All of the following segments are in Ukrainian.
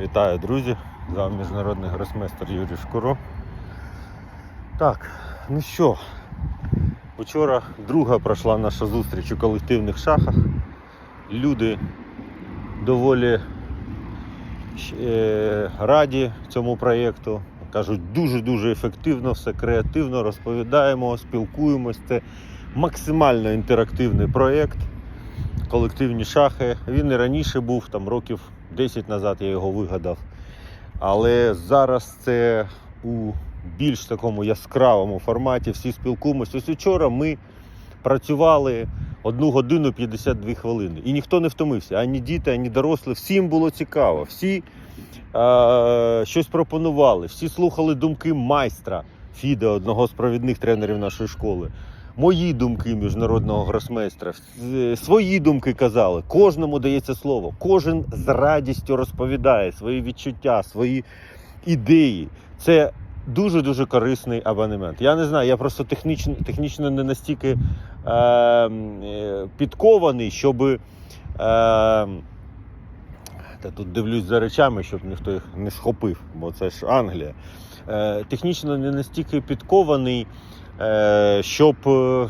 Вітаю, друзі! З вами міжнародний гросмейстер Юрій Шкуро. Так, ну що, вчора друга пройшла наша зустріч у колективних шахах. Люди доволі е, раді цьому проєкту. Кажуть, дуже-дуже ефективно, все креативно розповідаємо, спілкуємось. Це максимально інтерактивний проєкт. Колективні шахи. Він і раніше був, там років 10 назад я його вигадав. Але зараз це у більш такому яскравому форматі. Всі спілкуємося. Ось вчора ми працювали 1 годину 52 хвилини. І ніхто не втомився. Ані діти, ані дорослі. Всім було цікаво. Всі е, щось пропонували, всі слухали думки майстра Фіде, одного з провідних тренерів нашої школи. Мої думки міжнародного гросмейстра, свої думки казали. Кожному дається слово. Кожен з радістю розповідає свої відчуття, свої ідеї. Це дуже дуже корисний абонемент. Я не знаю, я просто технічно, технічно не настільки е, е, підкований, щоб. Е, та тут дивлюсь за речами, щоб ніхто їх не схопив, бо це ж Англія. Е, технічно не настільки підкований, е, щоб е,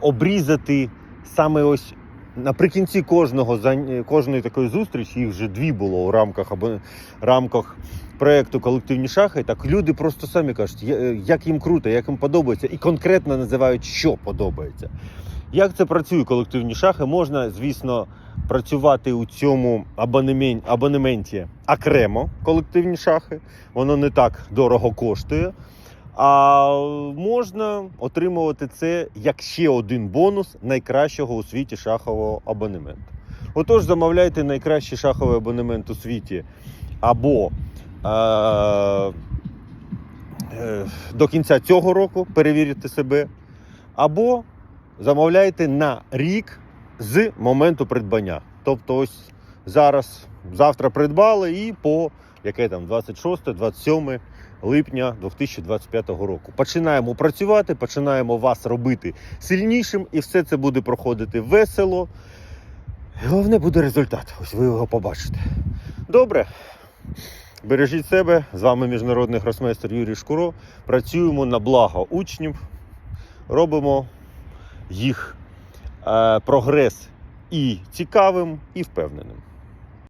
обрізати саме ось наприкінці кожного кожної такої зустрічі, їх вже дві було у рамках або рамках проєкту колективні шахи. Так люди просто самі кажуть, е, як їм круто, як їм подобається, і конкретно називають, що подобається. Як це працює колективні шахи? Можна, звісно, працювати у цьому абонемент, абонементі окремо колективні шахи. Воно не так дорого коштує. А можна отримувати це як ще один бонус найкращого у світі шахового абонементу. Отож, замовляйте найкращий шаховий абонемент у світі або е, е, до кінця цього року перевірити себе, або замовляйте на рік з моменту придбання. Тобто, ось зараз, завтра придбали і по яке там 26-27 липня 2025 року. Починаємо працювати, починаємо вас робити сильнішим, і все це буде проходити весело. Головне буде результат. Ось ви його побачите. Добре. Бережіть себе. З вами міжнародний гросмейстер Юрій Шкуро. Працюємо на благо учнів, робимо їх е, прогрес і цікавим, і впевненим.